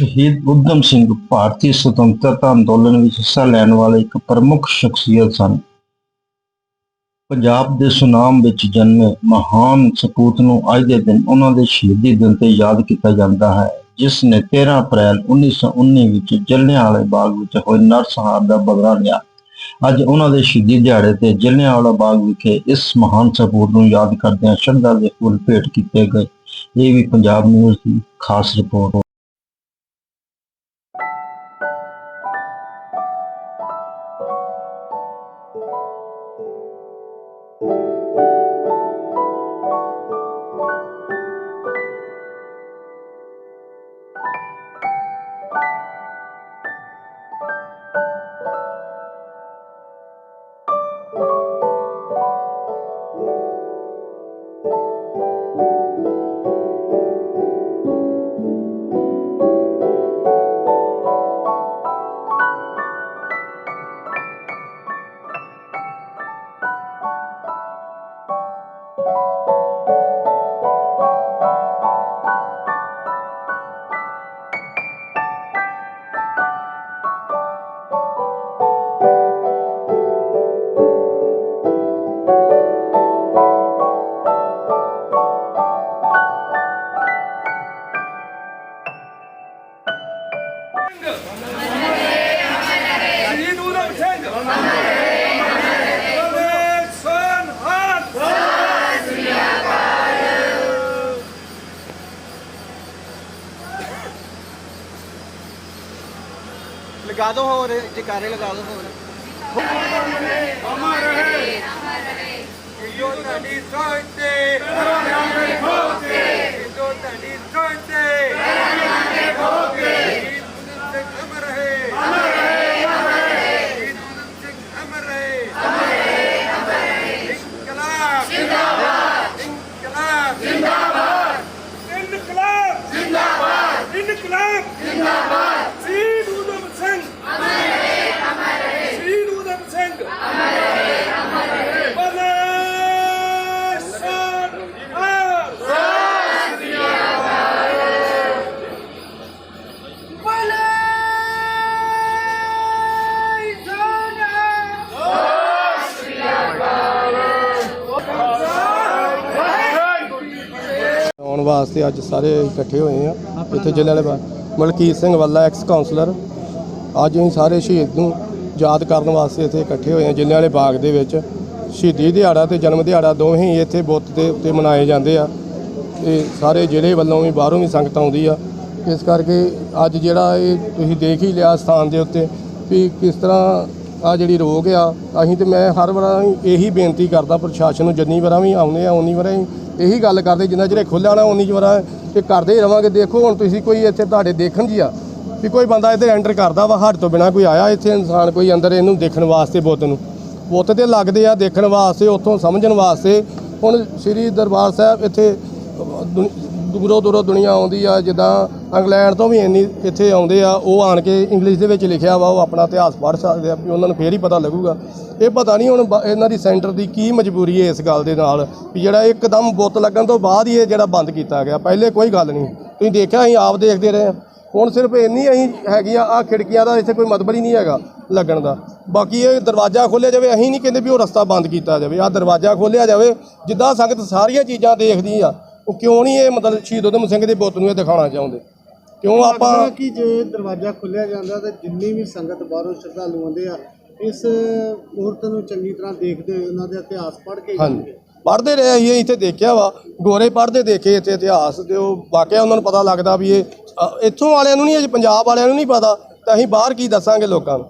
ਸ਼ਹੀਦ ਊਧਮ ਸਿੰਘ ਭਾਰਤੀ ਸੁਤੰਤਰਤਾ ਅੰਦੋਲਨ ਵਿੱਚ ਹਿੱਸਾ ਲੈਣ ਵਾਲੇ ਇੱਕ ਪ੍ਰਮੁੱਖ ਸ਼ਖਸੀਅਤ ਸਨ। ਪੰਜਾਬ ਦੇ ਸੁਨਾਮ ਵਿੱਚ ਜਨਮੇ ਮਹਾਨ ਸਪੂਤ ਨੂੰ ਅੱਜ ਦੇ ਦਿਨ ਉਹਨਾਂ ਦੇ ਸ਼ਹੀਦੀ ਦਿਨ ਤੇ ਯਾਦ ਕੀਤਾ ਜਾਂਦਾ ਹੈ, ਜਿਸ ਨੇ 13 ਅਪ੍ਰੈਲ 1919 ਵਿੱਚ ਜਲਿਆਂਵਾਲੇ ਬਾਗ ਵਿੱਚ ਹੋਏ ਨਰਸੰਹਾਰ ਦਾ ਬਦਲਾ ਲਿਆ। ਅੱਜ ਉਹਨਾਂ ਦੇ ਸ਼ਹੀਦੀ ਦਿਹਾੜੇ ਤੇ ਜਲਿਆਂਵਾਲਾ ਬਾਗ ਵਿਖੇ ਇਸ ਮਹਾਨ ਸਪੂਤ ਨੂੰ ਯਾਦ ਕਰਦਿਆਂ ਸ਼ਰਧਾ ਦੇ ਫੁੱਲ ਭੇਟ ਕੀਤੇ ਗਏ। ਇਹ ਵੀ ਪੰਜਾਬ ਨਿਊਜ਼ ਦੀ ਖਾਸ ਰਿਪੋਰਟ। ਸ਼ਹੀਦ ਲਗਾ ਦੋ ਹੋਰ ਜਕਾਰੇ ਲਗਾ ਦੋ ਹੋਰ। ਅਮਰ ਰਹੇ। ਜੋ ਤੁਹਾਡੀ ਸੋਚ ਤੇ। ਜੋ ਤੁਹਾਡੀ ਸੋਚ ਤੇ ਕਰਾਂਗੇ ਖੋਕੇ ਸ਼ਹੀਦ ਊਧਮ ਸਿੰਘ ਅਮਰ ਰਹੇ ਅਮਰ ਰਹੇ ਅਮਰ ਰਹੇ ਸ਼ਹੀਦ ਊਧਮ ਸਿੰਘ ਅਮਰ ਰਹੇ ਅਮਰ ਰਹੇ ਅਮਰ ਰਹੇ ਇਨਕਲਾਬ ਜਿੰਦਾਬਾਦ ਇਨਕਲਾਬ ਜਿੰਦਾਬਾਦ ਇਨਕਲਾਬ ਜਿੰਦਾਬਾਦ ਇਨਕਲਾਬ ਜਿੰਦਾਬਾਦ ਸ਼ਹੀਦ ਊਧਮ ਸਿੰਘ ਅਮਰ ਰਹੇ ਅਮਰ ਰਹੇ ਸ਼ਹੀਦ ਊਧਮ ਸਿੰਘ ਅਮਰ ਰਹੇ ਅਮਰ ਰਹੇ ਬੋਲੇ ਸੋਨਹਾਰ ਆਉਣ ਵਾਸਤੇ ਅੱਜ ਸਾਰੇ ਇਕੱਠੇ ਹੋਏ ਆ। ਇੱਥੇ ਜ਼ਿਲ੍ਹੇ ਵਾਲੇ ਬਾਗ ਮਲਕੀਤ ਸਿੰਘ ਵੱਲਾ ਐਕਸ ਕਾਉਂਸਲਰ ਅੱਜ ਅਸੀਂ ਸਾਰੇ ਸ਼ਹੀਦ ਨੂੰ ਯਾਦ ਕਰਨ ਵਾਸਤੇ ਇੱਥੇ ਇਕੱਠੇ ਹੋਏ ਆ, ਜ਼ਿਲ੍ਹੇ ਵਾਲੇ ਬਾਗ ਦੇ ਵਿੱਚ। ਸ਼ਹੀਦੀ ਦਿਹਾੜਾ ਤੇ ਜਨਮ ਦਿਹਾੜਾ ਦੋਵੇਂ ਹੀ ਇੱਥੇ ਬੁੱਤ ਦੇ ਉੱਤੇ ਮਨਾਏ ਜਾਂਦੇ ਆ। ਤੇ ਸਾਰੇ ਜ਼ਿਲ੍ਹੇ ਵੱਲੋਂ ਵੀ ਬਾਹਰੋਂ ਵੀ ਸੰਗਤ ਆਉਂਦੀ ਆ। ਇਸ ਕਰਕੇ ਅੱਜ ਜਿਹੜਾ ਇਹ ਤੁਸੀਂ ਦੇਖ ਹੀ ਲਿਆ ਸਥਾਨ ਦੇ ਉੱਤੇ ਵੀ ਕਿਸ ਤਰ੍ਹਾਂ ਆ ਜਿਹੜੀ ਰੋਗ ਆ, ਅਸੀਂ ਤੇ ਮੈਂ ਹਰ ਵਾਰ ਇਹੀ ਬੇਨਤੀ ਕਰਦਾ ਪ੍ਰਸ਼ਾਸਨ ਨੂੰ, ਜਿੰਨੀ ਵਾਰਾਂ ਵੀ ਆਉਂਦੇ ਆ, ਉਨੀ ਵਾਰਾਂ ਇਹੀ ਗੱਲ ਕਰਦੇ, ਜਿੰਨਾ ਚਿਰ ਖੁੱਲਿਆ ਨਾ, ਉਨੀ ਵਾਰਾਂ ਤੇ ਕਰਦੇ ਹੀ ਰਵਾਂਗੇ। ਦੇਖੋ, ਹੁਣ ਤੁਸੀਂ ਕੋਈ ਇੱਥੇ ਤੁਹਾਡੇ ਦੇਖਣ ਜੀ ਆ, ਵੀ ਕੋਈ ਬੰਦਾ ਇੱਥੇ ਐਂਟਰ ਕਰਦਾ ਵਾ, ਹੱਟ ਤੋਂ ਬਿਨਾ ਕੋਈ ਆਇਆ ਇੱਥੇ ਇਨਸਾਨ ਕੋਈ ਅੰਦਰ ਇਹਨੂੰ ਦੇਖਣ ਵਾਸਤੇ ਬੁੱਤ ਨੂੰ। ਬੁੱਤ ਤੇ ਲੱਗਦੇ ਆ ਦੇਖਣ ਵਾਸਤੇ, ਉੱਥੋਂ ਸਮਝਣ ਵਾਸਤੇ। ਹੁਣ ਸ੍ਰੀ ਦਰਬਾਰ ਸਾਹਿਬ ਇੱਥੇ ਦੁਨੀ- ਦੂਰੋਂ ਦੂਰੋਂ ਦੁਨੀਆ ਆਉਂਦੀ ਆ, ਜਿੱਦਾਂ ਇੰਗਲੈਂਡ ਤੋਂ ਵੀ ਇੰਨੀ ਇੱਥੇ ਆਉਂਦੇ ਆ, ਉਹ ਆਣ ਕੇ ਇੰਗਲਿਸ਼ ਦੇ ਵਿੱਚ ਲਿਖਿਆ ਵਾ, ਉਹ ਆਪਣਾ ਇਤਿਹਾਸ ਪੜ੍ਹ ਸਕਦੇ ਆ, ਵੀ ਉਹਨਾਂ ਨੂੰ ਫੇਰ ਹੀ ਪਤਾ ਲੱਗੂਗਾ। ਇਹ ਪਤਾ ਨਹੀਂ ਹੁਣ ਬ- ਇਹਨਾਂ ਦੀ ਸੈਂਟਰ ਦੀ ਕੀ ਮਜਬੂਰੀ ਹੈ ਇਸ ਗੱਲ ਦੇ ਨਾਲ, ਵੀ ਜਿਹੜਾ ਇੱਕਦਮ ਬੁੱਤ ਲੱਗਣ ਤੋਂ ਬਾਅਦ ਹੀ ਇਹ ਜਿਹੜਾ ਬੰਦ ਕੀਤਾ ਗਿਆ। ਪਹਿਲੇ ਕੋਈ ਗੱਲ ਨਹੀਂ। ਤੁਸੀਂ ਦੇਖਿਆ, ਅਸੀਂ ਆਪ ਦੇਖਦੇ ਰਹੇ ਹਾਂ। ਹੁਣ ਸਿਰਫ ਇੰਨੀ ਅਸੀਂ ਹੈਗੀਆਂ ਆ ਖਿੜਕੀਆਂ ਦਾ ਇੱਥੇ ਕੋਈ ਮਤਲਬ ਹੀ ਨਹੀਂ ਹੈਗਾ ਲੱਗਣ ਦਾ। ਬਾਕੀ ਇਹ ਦਰਵਾਜ਼ਾ ਖੋਲ੍ਹਿਆ ਜਾਵੇ, ਅਸੀਂ ਨਹੀਂ ਕਹਿੰਦੇ ਵੀ ਉਹ ਰਸਤਾ ਬੰਦ ਕੀਤਾ ਜਾਵੇ। ਆ ਦਰਵਾਜ਼ਾ ਖੋਲ੍ਹਿਆ ਜਾਵੇ, ਜਿੱਦਾਂ ਸੰਗਤ ਸਾਰੀਆਂ ਚੀਜ਼ਾਂ ਦੇਖਦੀ ਆ, ਉਹ ਕਿਉਂ ਨਹੀਂ ਇਹ ਮਤਲਬ ਸ਼ਹੀਦ ਊਧਮ ਸਿੰਘ ਦੇ ਬੁੱਤ ਨੂੰ ਇਹ ਦਿਖਾਉਣਾ ਚਾਹੁੰਦੇ? ਕਿਉਂ ਆਪਾਂ ਕਿ ਜੇ ਦਰਵਾਜ਼ਾ ਖੁੱਲਿਆ ਜਾਂਦਾ ਤਾਂ ਜਿੰਨੀ ਵੀ ਸੰਗਤ ਬਾਹਰੋਂ ਸ਼ਰਧਾਲੂ ਆਉਂਦੇ ਆ ਇਸ ਮੂਰਤ ਨੂੰ ਚੰਗੀ ਤਰ੍ਹਾਂ ਦੇਖਦੇ ਹੋਏ ਉਹਨਾਂ ਦਾ ਇਤਿਹਾਸ ਪੜ੍ਹ ਕੇ ਹਾਂਜੀ। ਪੜ੍ਹਦੇ ਰਹੇ ਅਸੀਂ ਇੱਥੇ ਦੇਖਿਆ ਵਾ। ਗੋਰੇ ਪੜ੍ਹਦੇ ਦੇਖੇ ਇੱਥੇ ਇਤਿਹਾਸ ਤੇ ਉਹ ਵਾਕਿਆ ਉਹਨਾਂ ਨੂੰ ਪਤਾ ਲੱਗਦਾ ਵੀ ਇਹ ਅ, ਇੱਥੋਂ ਵਾਲਿਆਂ ਨੂੰ ਨਹੀਂ ਅਜੇ ਪੰਜਾਬ ਵਾਲਿਆਂ ਨੂੰ ਨਹੀਂ ਪਤਾ। ਤਾਂ ਅਸੀਂ ਬਾਹਰ ਕੀ ਦੱਸਾਂਗੇ ਲੋਕਾਂ ਨੂੰ?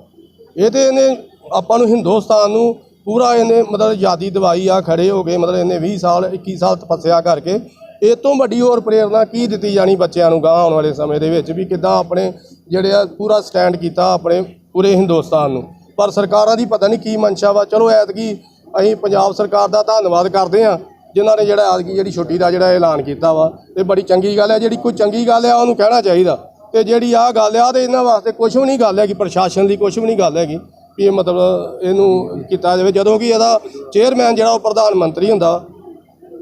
ਇਹ ਤੇ ਇਹਨੇ ਆਪਾਂ ਨੂੰ ਹਿੰਦੁਸਤਾਨ ਨੂੰ ਪੂਰਾ ਇਹਨੇ ਮਤਲਬ ਆਜ਼ਾਦੀ ਦਵਾਈ ਆ ਖੜੇ ਹੋ ਗਏ ਮਤਲਬ ਇਹਨੇ 20 ਸਾਲ 21 ਸਾਲ ਤਪੱਸਿਆ ਕਰਕੇ। ਇਹ ਤੋਂ ਵੱਡੀ ਹੋਰ ਪ੍ਰੇਰਣਾ ਕੀ ਦਿੱਤੀ ਜਾਣੀ ਬੱਚਿਆਂ ਨੂੰ ਗਾਂ ਆਉਣ ਵਾਲੇ ਸਮੇਂ ਦੇ ਵਿੱਚ ਵੀ ਕਿੱਦਾਂ ਆਪਣੇ ਜਿਹੜੇ ਆ ਪੂਰਾ ਸਟੈਂਡ ਕੀਤਾ ਆਪਣੇ ਪੂਰੇ ਹਿੰਦੁਸਤਾਨ ਨੂੰ। ਪਰ ਸਰਕਾਰਾਂ ਦੀ ਪਤਾ ਨਹੀਂ ਕੀ ਮਨਸ਼ਾ ਵਾ। ਚਲੋ ਐਤਕੀ ਅਸੀਂ ਪੰਜਾਬ ਸਰਕਾਰ ਦਾ ਧੰਨਵਾਦ ਕਰਦੇ ਹਾਂ, ਜਿਨ੍ਹਾਂ ਨੇ ਜਿਹੜਾ ਐਤਕੀ ਜਿਹੜੀ ਛੁੱਟੀ ਦਾ ਜਿਹੜਾ ਐਲਾਨ ਕੀਤਾ ਵਾ। ਇਹ ਬੜੀ ਚੰਗੀ ਗੱਲ ਹੈ, ਜਿਹੜੀ ਕੋਈ ਚੰਗੀ ਗੱਲ ਆ ਉਹਨੂੰ ਕਹਿਣਾ ਚਾਹੀਦਾ। ਤੇ ਜਿਹੜੀ ਆਹ ਗੱਲ ਆ ਤੇ ਇਹਨਾਂ ਵਾਸਤੇ ਕੁਝ ਵੀ ਨਹੀਂ ਗੱਲ ਹੈਗੀ, ਪ੍ਰਸ਼ਾਸਨ ਦੀ ਕੁਝ ਵੀ ਨਹੀਂ ਗੱਲ ਹੈਗੀ, ਵੀ ਇਹ ਮਤਲਬ ਇਹਨੂੰ ਕੀਤਾ ਜਾਵੇ। ਜਦੋਂ ਕਿ ਇਹਦਾ ਚੇਅਰਮੈਨ ਜਿਹੜਾ ਉਹ ਪ੍ਰਧਾਨ ਮੰਤਰੀ ਹੁੰਦਾ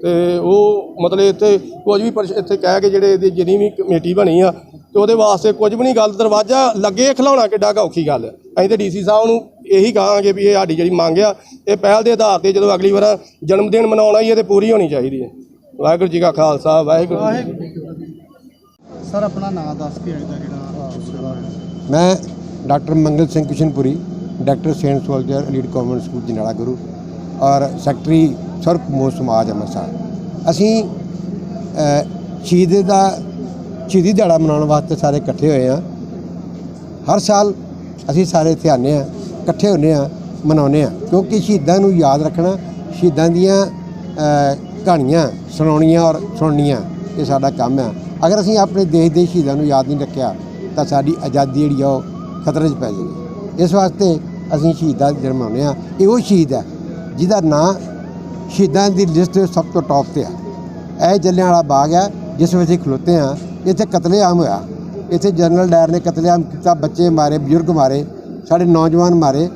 ਤੇ ਉਹ ਮਤਲਬ ਇੱਥੇ ਕੁਝ ਵੀ ਇੱਥੇ ਕਹਿ ਕੇ ਜਿਹੜੇ ਇਹਦੀ ਜਿੰਨੀ ਵੀ ਕਮੇਟੀ ਬਣੀ ਆ ਤੇ ਉਹਦੇ ਵਾਸਤੇ ਕੁਝ ਵੀ ਨਹੀਂ ਗੱਲ ਦਰਵਾਜ਼ਾ ਲੱਗੇ ਖਿਲਾਉਣਾ ਕਿੱਡਾ ਔਖੀ ਗੱਲ ਹੈ। ਅਸੀਂ ਤੇ ਡੀਸੀ ਸਾਹਿਬ ਨੂੰ ਇਹੀ ਕਹਾਂਗੇ ਵੀ ਇਹ ਸਾਡੀ ਜਿਹੜੀ ਮੰਗ ਆ ਇਹ ਪਹਿਲ ਦੇ ਆਧਾਰ ਤੇ ਜਦੋਂ ਅਗਲੀ ਵਾਰ ਜਨਮ ਦਿਨ ਮਨਾਉਣਾ ਹੀ ਇਹ ਤੇ ਪੂਰੀ ਹੋਣੀ ਚਾਹੀਦੀ ਹੈ। ਵਾਹਿਗੁਰੂ ਜੀ ਕਾ ਖਾਲਸਾ ਵਾਹਿਗੁਰੂ ਜੀ ਕੀ ਫਤਿਹ। ਸਰ ਆਪਣਾ ਨਾਮ ਦੱਸ ਕੇ ਜਿਹੜਾ ਹੈ। ਮੈਂ doctor Mangal Singh Kishanpuri doctor saint soldier lead convent school Janala ਗੁਰੂ। ਔਰ ਸੈਕਟਰੀ ਸਰਬ ਸਮਾਜ ਅੰਮ੍ਰਿਤਸਰ। ਅਸੀਂ ਸ਼ਹੀਦ ਦਾ, ਸ਼ਹੀਦੀ ਦਿਹਾੜਾ ਮਨਾਉਣ ਵਾਸਤੇ ਸਾਰੇ ਇਕੱਠੇ ਹੋਏ ਹਾਂ। ਹਰ ਸਾਲ ਅਸੀਂ ਸਾਰੇ ਇੱਥੇ ਆਉਂਦੇ ਹਾਂ, ਇਕੱਠੇ ਹੁੰਦੇ ਹਾਂ, ਮਨਾਉਂਦੇ ਹਾਂ। ਕਿਉਂਕਿ ਸ਼ਹੀਦਾਂ ਨੂੰ ਯਾਦ ਰੱਖਣਾ, ਸ਼ਹੀਦਾਂ ਦੀਆਂ ਕਹਾਣੀਆਂ ਸੁਣਾਉਣੀਆਂ ਔਰ ਸੁਣਨੀਆਂ, ਇਹ ਸਾਡਾ ਕੰਮ ਹੈ। ਅਗਰ ਅਸੀਂ ਆਪਣੇ ਦੇਸ਼ ਦੇ ਸ਼ਹੀਦਾਂ ਨੂੰ ਯਾਦ ਨਹੀਂ ਰੱਖਿਆ, ਤਾਂ ਸਾਡੀ ਆਜ਼ਾਦੀ ਜਿਹੜੀ ਆ ਉਹ ਖਤਰੇ 'ਚ ਪੈ ਜਾਏਗੀ। ਇਸ ਵਾਸਤੇ ਅਸੀਂ ਸ਼ਹੀਦਾਂ ਦਾ ਦਿਨ ਮਨਾਉਂਦੇ ਹਾਂ। ਇਹ ਉਹ ਸ਼ਹੀਦ ਹੈ। ਜਿਹਦਾ ਨਾਂ ਸ਼ਹੀਦਾਂ ਦੀ ਲਿਸਟ ਵਿੱਚ ਸਭ ਤੋਂ ਟੌਪ ਤੇ ਆ। ਇਹ ਜਲਿਆਂਵਾਲਾ ਬਾਗ ਹੈ, ਜਿਸ ਵਿੱਚ ਅਸੀਂ ਖਲੋਤੇ ਹਾਂ। ਇੱਥੇ ਕਤਲੇਆਮ ਹੋਇਆ। ਇੱਥੇ ਜਨਰਲ ਡਾਇਰ ਨੇ ਕਤਲੇਆਮ ਕੀਤਾ, ਬੱਚੇ ਮਾਰੇ, ਬਜ਼ੁਰਗ ਮਾਰੇ, ਸਾਡੇ ਨੌਜਵਾਨ ਮਾਰੇ।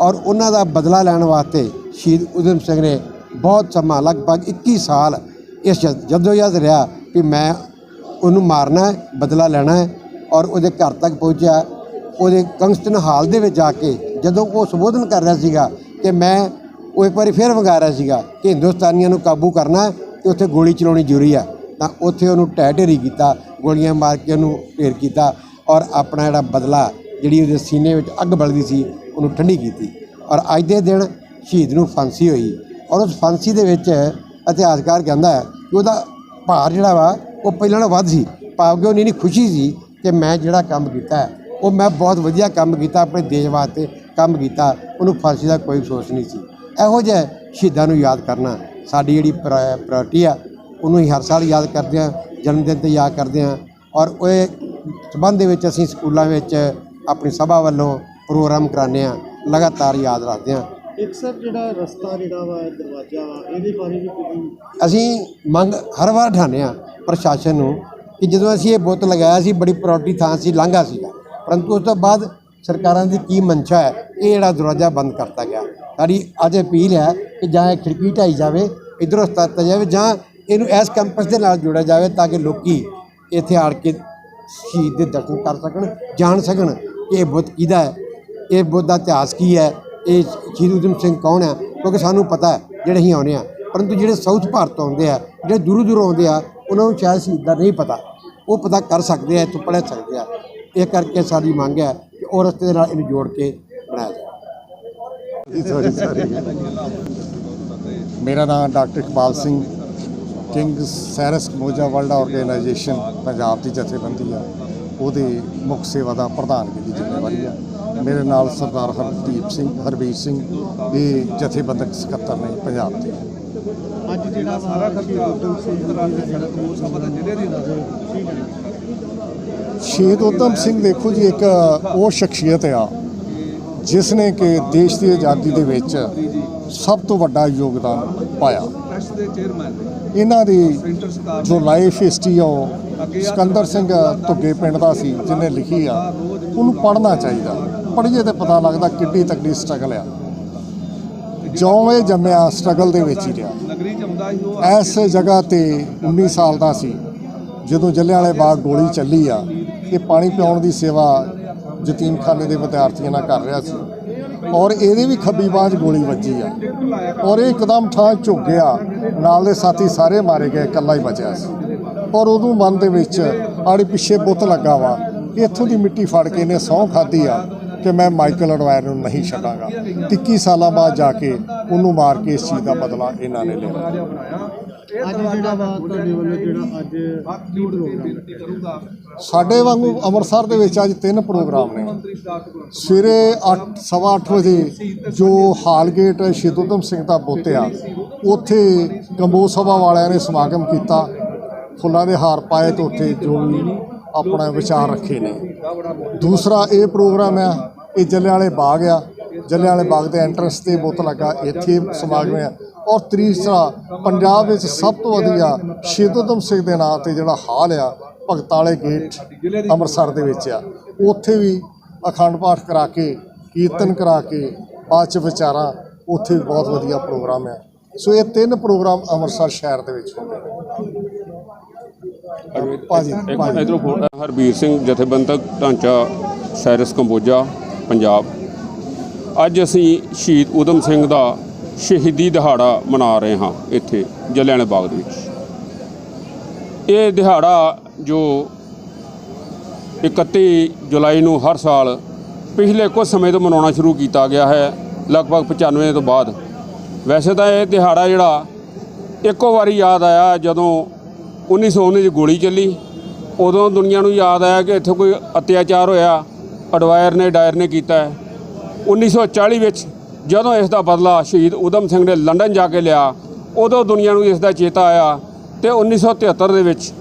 ਔਰ ਉਹਨਾਂ ਦਾ ਬਦਲਾ ਲੈਣ ਵਾਸਤੇ ਸ਼ਹੀਦ ਉਦਮ ਸਿੰਘ ਨੇ ਬਹੁਤ ਸਮਾਂ, ਲਗਭਗ 21 ਸਾਲ ਇਸ ਜਦੋਜਹਦ ਰਿਹਾ ਕਿ ਮੈਂ ਉਹਨੂੰ ਮਾਰਨਾ ਹੈ, ਬਦਲਾ ਲੈਣਾ ਹੈ। ਔਰ ਉਹਦੇ ਘਰ ਤੱਕ ਪਹੁੰਚਿਆ। ਉਹਦੇ ਕੰਗਸਟਨ ਹਾਲ ਦੇ ਵਿੱਚ ਜਾ ਕੇ ਜਦੋਂ ਉਹ ਸੰਬੋਧਨ ਕਰ ਰਿਹਾ ਸੀਗਾ ਕਿ ਮੈਂ ਉਹ ਇੱਕ ਵਾਰੀ ਫਿਰ ਵੰਗਾ ਰਿਹਾ ਸੀਗਾ ਕਿ ਹਿੰਦੁਸਤਾਨੀਆਂ ਨੂੰ ਕਾਬੂ ਕਰਨਾ ਹੈ ਤੇ ਉੱਥੇ ਗੋਲੀ ਚਲਾਉਣੀ ਜ਼ਰੂਰੀ ਆ। ਤਾਂ ਉੱਥੇ ਉਹਨੂੰ ਢਹਿ ਢੇਰੀ ਕੀਤਾ, ਗੋਲੀਆਂ ਮਾਰ ਕੇ ਉਹਨੂੰ ਢੇਰ ਕੀਤਾ ਔਰ ਆਪਣਾ ਜਿਹੜਾ ਬਦਲਾ ਜਿਹੜੀ ਉਹਦੇ ਸੀਨੇ ਵਿੱਚ ਅੱਗ ਬਲਦੀ ਸੀ, ਉਹਨੂੰ ਠੰਡੀ ਕੀਤੀ ਔਰ ਅੱਜ ਦੇ ਦਿਨ ਸ਼ਹੀਦ ਨੂੰ ਫਾਂਸੀ ਹੋਈ ਔਰ ਉਸ ਫਾਂਸੀ ਦੇ ਵਿੱਚ ਇਤਿਹਾਸਕਾਰ ਕਹਿੰਦਾ ਹੈ ਕਿ ਉਹਦਾ ਭਾਰ ਜਿਹੜਾ ਵਾ, ਉਹ ਪਹਿਲਾਂ ਨਾਲੋਂ ਵੱਧ ਸੀ। ਭਾਵ ਕਿ ਉਹਨੀ ਨਹੀਂ ਖੁਸ਼ੀ ਸੀ ਕਿ ਮੈਂ ਜਿਹੜਾ ਕੰਮ ਕੀਤਾ ਉਹ ਮੈਂ ਬਹੁਤ ਵਧੀਆ ਕੰਮ ਕੀਤਾ, ਆਪਣੇ ਦੇਸ਼ ਵਾਸਤੇ ਕੰਮ ਕੀਤਾ, ਉਹਨੂੰ ਫਾਂਸੀ ਦਾ ਕੋਈ ਅਫਸੋਸ ਨਹੀਂ ਸੀ। ਇਹੋ ਜਿਹੇ ਸ਼ਹੀਦਾਂ ਨੂੰ ਯਾਦ ਕਰਨਾ ਸਾਡੀ ਜਿਹੜੀ ਪ੍ਰਾਇੋਰਟੀ ਆ ਉਹਨੂੰ ਹੀ ਹਰ ਸਾਲ ਯਾਦ ਕਰਦੇ ਹਾਂ ਜਨਮ ਦਿਨ ਤੇ ਯਾਦ ਕਰਦੇ ਹਾਂ ਔਰ ਉਹ ਸਬੰਧ ਦੇ ਵਿੱਚ ਅਸੀਂ ਸਕੂਲਾਂ ਵਿੱਚ ਆਪਣੀ ਸਭਾ ਵੱਲੋਂ ਪ੍ਰੋਗਰਾਮ ਕਰਾਉਂਦੇ ਹਾਂ ਲਗਾਤਾਰ ਯਾਦ ਰੱਖਦੇ ਹਾਂ। ਇੱਕ ਸਰ ਜਿਹੜਾ ਰਸਤਾ ਜਿਹੜਾ ਵਾ ਦਰਵਾਜ਼ਾ ਵਾ ਇਹਦੇ ਬਾਰੇ ਵੀ ਤੁਸੀਂ ਅਸੀਂ ਮੰਗ ਹਰ ਵਾਰ ਉਠਾਉਂਦੇ ਹਾਂ ਪ੍ਰਸ਼ਾਸਨ ਨੂੰ ਕਿ ਜਦੋਂ ਅਸੀਂ ਇਹ ਬੁੱਤ ਲਗਾਇਆ ਸੀ ਬੜੀ ਪ੍ਰਾਇੋਰਟੀ ਥਾਂ ਸੀ ਲਾਂਘਾ ਸੀਗਾ। ਪਰੰਤੂ ਉਸ ਤੋਂ ਬਾਅਦ ਸਰਕਾਰਾਂ ਦੀ ਕੀ ਮਨਸ਼ਾ ਹੈ ਇਹ ਜਿਹੜਾ ਦਰਵਾਜ਼ਾ ਬੰਦ ਕਰਤਾ ਗਿਆ। ਸਾਡੀ ਅੱਜ ਅਪੀਲ ਹੈ ਕਿ ਜਾਂ ਇਹ ਖਿੜਕੀ ਢਾਈ ਜਾਵੇ, ਇਧਰੋਂ ਸਤਾਤਾ ਜਾਵੇ ਜਾਂ ਇਹਨੂੰ ਇਸ ਕੈਂਪਸ ਦੇ ਨਾਲ ਜੋੜਿਆ ਜਾਵੇ ਤਾਂ ਕਿ ਲੋਕੀ ਇੱਥੇ ਆੜ ਕੇ ਸ਼ਹੀਦ ਦੇ ਦਰਸ਼ਨ ਕਰ ਸਕਣ, ਜਾਣ ਸਕਣ ਕਿ ਇਹ ਬੁੱਤ ਕਿਹਦਾ ਹੈ, ਇਹ ਬੁੱਤ ਦਾ ਇਤਿਹਾਸ ਕੀ ਹੈ, ਇਹ ਸ਼ਹੀਦ ਊਧਮ ਸਿੰਘ ਕੌਣ ਹੈ, ਕਿਉਂਕਿ ਸਾਨੂੰ ਪਤਾ ਹੈ ਜਿਹੜੇ ਅਸੀਂ ਆਉਂਦੇ ਆ ਪਰੰਤੂ ਜਿਹੜੇ ਸਾਊਥ ਭਾਰਤ ਤੋਂ ਆਉਂਦੇ ਆ, ਜਿਹੜੇ ਦੂਰੋਂ ਦੂਰੋਂ ਆਉਂਦੇ ਆ, ਉਹਨਾਂ ਨੂੰ ਸ਼ਾਇਦ ਸ਼ਹੀਦ ਦਾ ਨਹੀਂ ਪਤਾ, ਉਹ ਪਤਾ ਕਰ ਸਕਦੇ ਆ ਇੱਥੋਂ ਪੜ੍ਹ ਸਕਦੇ ਆ। ਇਹ ਕਰਕੇ ਸਾਡੀ ਮੰਗ ਹੈ ਕਿ ਉਹ ਰਸਤੇ ਦੇ ਨਾਲ ਇਹਨੂੰ ਜੋੜ ਕੇ ਸੌਰੀ ਸੌਰੀ ਮੇਰਾ ਨਾਮ ਡਾਕਟਰ ਇਕਬਾਲ ਸਿੰਘ ਕਿੰਗ ਸੈਰਸ ਮੋਜਾ ਵਰਲਡ ਆਰਗੇਨਾਈਜੇਸ਼ਨ ਪੰਜਾਬ ਦੀ ਜਥੇਬੰਦੀ ਆ। ਉਹਦੇ ਮੁੱਖ ਸੇਵਾ ਦਾ ਪ੍ਰਧਾਨਗੀ ਦੀ ਜ਼ਿੰਮੇਵਾਰੀ ਆ। ਮੇਰੇ ਨਾਲ ਸਰਦਾਰ ਹਰਦੀਪ ਸਿੰਘ ਹਰਬੀਰ ਸਿੰਘ ਇਹ ਜਥੇਬੰਦਕ ਸਕੱਤਰ ਨੇ ਪੰਜਾਬ ਦੇ। ਅੱਜ ਜਿਹੜਾ ਸਾਰਾ ਖਰਚਾ ਸ਼ਹੀਦ ਉਦਮ ਸਿੰਘ ਦੇਖੋ ਜੀ ਇੱਕ ਉਹ ਸ਼ਖਸੀਅਤ ਆ। ਜਿਸ ਨੇ ਕਿ ਦੇਸ਼ ਦੀ ਆਜ਼ਾਦੀ ਦੇ ਵਿੱਚ ਸਭ ਤੋਂ ਵੱਡਾ ਯੋਗਦਾਨ ਪਾਇਆ। ਇਹਨਾਂ ਦੀ ਜੋ ਲਾਈਫ ਹਿਸਟਰੀ ਆ ਉਹ ਸਿਕੰਦਰ ਸਿੰਘ ਧੁੱਗੇ ਪਿੰਡ ਦਾ ਸੀ, ਜਿਹਨੇ ਲਿਖੀ ਆ, ਉਹਨੂੰ ਪੜ੍ਹਨਾ ਚਾਹੀਦਾ। ਪੜ੍ਹੀਏ ਤੇ ਪਤਾ ਲੱਗਦਾ ਕਿੱਡੀ ਤਕੜੀ ਸਟਰਗਲ ਆ। ਜਿਉਂ ਜੰਮਿਆ ਸਟਰਗਲ ਦੇ ਵਿੱਚ ਹੀ ਰਿਹਾ। ਇਸ ਜਗ੍ਹਾ ਤੇ 19 ਸਾਲ ਦਾ ਸੀ, ਜਦੋਂ ਜੱਲਿਆਂਵਾਲੇ ਬਾਗ ਗੋਲੀ ਚੱਲੀ ਆ, ਇਹ ਪਾਣੀ ਪਿਆਉਣ ਦੀ ਸੇਵਾ ਯਤੀਮਖਾਨੇ ਦੇ ਵਿਦਿਆਰਥੀਆਂ ਨਾਲ ਕਰ ਰਿਹਾ ਸੀ। ਔਰ ਇਹਦੇ ਵੀ ਖੱਬੀ ਬਾਂਹ 'ਚ ਗੋਲੀ ਵੱਜੀ ਆ। ਔਰ ਇਹ ਇੱਕਦਮ ਠਾਂ ਝੁਕ ਗਿਆ। ਨਾਲ ਦੇ ਸਾਥੀ ਸਾਰੇ ਮਾਰੇ ਗਏ, ਇਕੱਲਾ ਹੀ ਬਚਿਆ ਸੀ। ਔਰ ਉਦੋਂ ਮਨ ਦੇ ਵਿੱਚ ਆੜੀ ਪਿੱਛੇ ਬੁੱਤ ਲੱਗਾ ਵਾ। ਇੱਥੋਂ ਦੀ ਮਿੱਟੀ ਫੜ ਕੇ ਇਹਨੇ ਸਹੁੰ ਖਾਧੀ ਆ ਕਿ ਮੈਂ ਮਾਈਕਲ ਅਡਵਾਇਰ ਨੂੰ ਨਹੀਂ ਛੱਡਾਂਗਾ। 21 ਸਾਲਾਂ ਬਾਅਦ ਜਾ ਕੇ ਉਹਨੂੰ ਮਾਰ ਕੇ ਇਸ ਚੀਜ਼ ਦਾ ਬਦਲਾ ਇਹਨਾਂ ਨੇ ਲਿਆ। ਅੱਜ ਜਿਹੜਾ ਵਾ ਤੁਹਾਡੇ ਵੱਲੋਂ ਜਿਹੜਾ ਅੱਜ ਕੀ ਪ੍ਰੋਗਰਾਮ ਹੈ ਸਾਡੇ ਵਾਂਗੂ ਅੰਮ੍ਰਿਤਸਰ ਦੇ ਵਿੱਚ ਅੱਜ ਤਿੰਨ ਪ੍ਰੋਗਰਾਮ ਨੇ। ਸਵੇਰੇ 8 ਸਵਾ ਅੱਠ ਵਜੇ ਜੋ ਹਾਲਗੇਟ ਸ਼ਹੀਦ ਊਧਮ ਸਿੰਘ ਦਾ ਬੁੱਤ ਆ ਉੱਥੇ ਕੰਬੋ ਸਭਾ ਵਾਲਿਆਂ ਨੇ ਸਮਾਗਮ ਕੀਤਾ। ਫੁੱਲਾਂ ਦੇ ਹਾਰ ਪਾਏ ਤੇ ਉੱਥੇ ਜੋ ਵੀ ਆਪਣਾ ਵਿਚਾਰ ਰੱਖੇ ਨੇ। ਦੂਸਰਾ ਇਹ ਪ੍ਰੋਗਰਾਮ ਆ ਇਹ ਜੱਲਿਆਂਵਾਲੇ ਬਾਗ ਆ। ਜੱਲਿਆਂਵਾਲੇ ਬਾਗ ਦੇ ਐਂਟਰੈਂਸ ਤੇ ਬੁੱਤ ਲੱਗਾ ਇੱਥੇ ਸਮਾਗਮ ਆ। ਔਰ ਤੀਸਰਾ ਪੰਜਾਬ ਵਿੱਚ ਸਭ ਤੋਂ ਵਧੀਆ ਸ਼ਹੀਦ ਊਧਮ ਸਿੰਘ ਦੇ ਨਾਂ ਤੇ ਜਿਹੜਾ ਹਾਲ ਆ ਭਗਤਾਂ ਵਾਲੇ ਗੇਟ ਅੰਮ੍ਰਿਤਸਰ ਦੇ ਵਿੱਚ ਆ। ਉੱਥੇ ਵੀ ਅਖੰਡ ਪਾਠ ਕਰਾ ਕੇ ਕੀਰਤਨ ਕਰਾ ਕੇ ਬਾਅਦ ਚ ਵਿਚਾਰਾਂ ਉੱਥੇ ਵੀ ਬਹੁਤ ਵਧੀਆ ਪ੍ਰੋਗਰਾਮ ਆ। ਸੋ ਇਹ ਤਿੰਨ ਪ੍ਰੋਗਰਾਮ ਅੰਮ੍ਰਿਤਸਰ ਸ਼ਹਿਰ ਦੇ ਵਿੱਚ ਹੁੰਦੇ ਨੇ। ਭਾਜੀ ਇਧਰੋਂ ਹਰਬੀਰ ਸਿੰਘ ਜਥੇਬੰਦਕ ਢਾਂਚਾ ਸਾਇਰਸ ਕੰਬੋਜਾ ਪੰਜਾਬ। ਅੱਜ ਅਸੀਂ ਸ਼ਹੀਦ ਊਧਮ ਸਿੰਘ ਦਾ ਸ਼ਹੀਦੀ ਦਿਹਾੜਾ ਮਨਾ ਰਹੇ ਹਾਂ ਇੱਥੇ ਜਲਿਆਂਵਾਲੇ ਬਾਗ ਦੇ ਵਿੱਚ। ਇਹ ਦਿਹਾੜਾ ਜੋ 31 ਜੁਲਾਈ ਨੂੰ ਹਰ ਸਾਲ ਪਿਛਲੇ ਕੁਝ ਸਮੇਂ ਤੋਂ ਮਨਾਉਣਾ ਸ਼ੁਰੂ ਕੀਤਾ ਗਿਆ ਹੈ, ਲਗਭਗ 95 ਤੋਂ ਬਾਅਦ। ਵੈਸੇ ਤਾਂ ਇਹ ਦਿਹਾੜਾ ਜਿਹੜਾ ਇੱਕੋ ਵਾਰੀ ਯਾਦ ਆਇਆ ਜਦੋਂ 1919 ਚ ਗੋਲੀ ਚੱਲੀ। ਉਦੋਂ ਦੁਨੀਆ ਨੂੰ ਯਾਦ ਆਇਆ ਕਿ ਇੱਥੇ ਕੋਈ ਅਤਿਆਚਾਰ ਹੋਇਆ ਅਡਵਾਇਰ ਨੇ ਡਾਇਰ ਨੇ ਕੀਤਾ ਹੈ। 1940 ਵਿੱਚ ਜਦੋਂ ਇਸ ਦਾ ਬਦਲਾ ਸ਼ਹੀਦ ਊਧਮ ਸਿੰਘ ਨੇ ਲੰਡਨ ਜਾ ਕੇ ਲਿਆ ਉਦੋਂ ਦੁਨੀਆ ਨੂੰ ਇਸ ਦਾ ਚੇਤਾ ਆਇਆ ਤੇ 1973 ਦੇ ਵਿੱਚ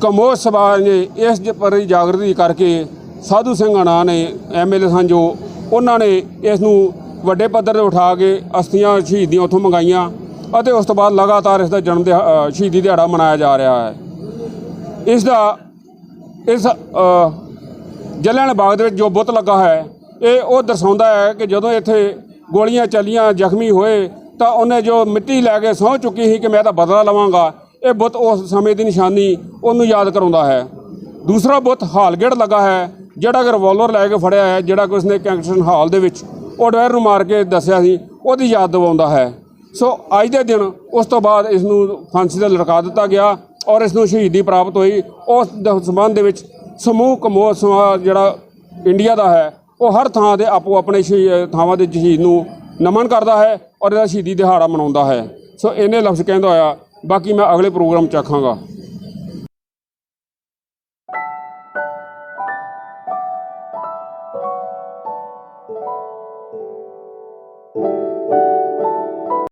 ਕਮੋਜ ਸਮਾਜ ਨੇ ਇਸ ਜ- ਜਾਗਰਤੀ ਕਰਕੇ ਸਾਧੂ ਸਿੰਘ ਅਣਾ ਨੇ ਐਮਐਲਏ ਸਨ ਜੋ ਉਹਨਾਂ ਨੇ ਇਸ ਨੂੰ ਵੱਡੇ ਪੱਧਰ ਤੇ ਉਠਾ ਕੇ ਅਸਥੀਆਂ ਸ਼ਹੀਦੀਆਂ ਉੱਥੋਂ ਮੰਗਾਈਆਂ ਅਤੇ ਉਸ ਤੋਂ ਬਾਅਦ ਲਗਾਤਾਰ ਇਸ ਦਾ ਜਨਮ ਦਿਹਾ- ਸ਼ਹੀਦੀ ਦਿਹਾੜਾ ਮਨਾਇਆ ਜਾ ਰਿਹਾ ਹੈ। ਇਸ ਦਾ ਇਸ ਅ, ਬਾਗ ਦੇ ਵਿੱਚ ਜੋ ਬੁੱਤ ਲੱਗਾ ਹੈ ਇਹ ਉਹ ਦਰਸਾਉਂਦਾ ਹੈ ਕਿ ਜਦੋਂ ਇੱਥੇ ਗੋਲੀਆਂ ਚੱਲੀਆਂ, ਜ਼ਖਮੀ ਹੋਏ, ਤਾਂ ਉਹਨੇ ਜੋ ਮਿੱਟੀ ਲੈ ਕੇ ਸਹੁੰ ਚੁੱਕੀ ਸੀ ਕਿ ਮੈਂ ਤਾਂ ਬਦਲਾ ਲਵਾਂਗਾ, ਇਹ ਬੁੱਤ ਉਸ ਸਮੇਂ ਦੀ ਨਿਸ਼ਾਨੀ ਉਹਨੂੰ ਯਾਦ ਕਰਾਉਂਦਾ ਹੈ। ਦੂਸਰਾ ਬੁੱਤ ਹਾਲਗੇਟ ਲੱਗਾ ਹੈ, ਜਿਹੜਾ ਕਿ ਰਿਵਾਲਵਰ ਲੈ ਕੇ ਫੜਿਆ ਹੈ, ਜਿਹੜਾ ਕਿ ਉਸਨੇ ਕੈਂਕਸ਼ਨ ਹਾਲ ਦੇ ਵਿੱਚ ਉਹ ਡਰਾਈਵਰ ਨੂੰ ਮਾਰ ਕੇ ਦੱਸਿਆ ਸੀ, ਉਹਦੀ ਯਾਦ ਦਿਵਾਉਂਦਾ ਹੈ। ਸੋ ਅੱਜ ਦੇ ਦਿਨ ਉਸ ਤੋਂ ਬਾਅਦ ਇਸ ਨੂੰ ਫਾਂਸੀ ਦਾ ਲਟਕਾ ਦਿੱਤਾ ਗਿਆ ਔਰ ਇਸ ਨੂੰ ਸ਼ਹੀਦੀ ਪ੍ਰਾਪਤ ਹੋਈ। ਉਸ ਸੰਬੰਧ ਦੇ ਵਿੱਚ ਸਮੂਹ ਕਮੋ ਸਮਾਜ ਜਿਹੜਾ ਇੰਡੀਆ ਦਾ ਹੈ ਉਹ ਹਰ ਥਾਂ ਦੇ ਆਪੋ ਆਪਣੇ ਸ਼ਹੀ- ਥਾਵਾਂ ਦੇ ਸ਼ਹੀਦ ਨੂੰ ਨਮਨ ਕਰਦਾ ਹੈ ਔਰ ਇਹਦਾ ਸ਼ਹੀਦੀ ਦਿਹਾੜਾ ਮਨਾਉਂਦਾ ਹੈ। ਸੋ ਇਹਨੇ ਲਫ਼ਜ਼ ਕਹਿੰਦਾ ਹੋਇਆ, ਬਾਕੀ ਮੈਂ ਅਗਲੇ ਪ੍ਰੋਗਰਾਮ ਚ ਆਖਾਂਗਾ।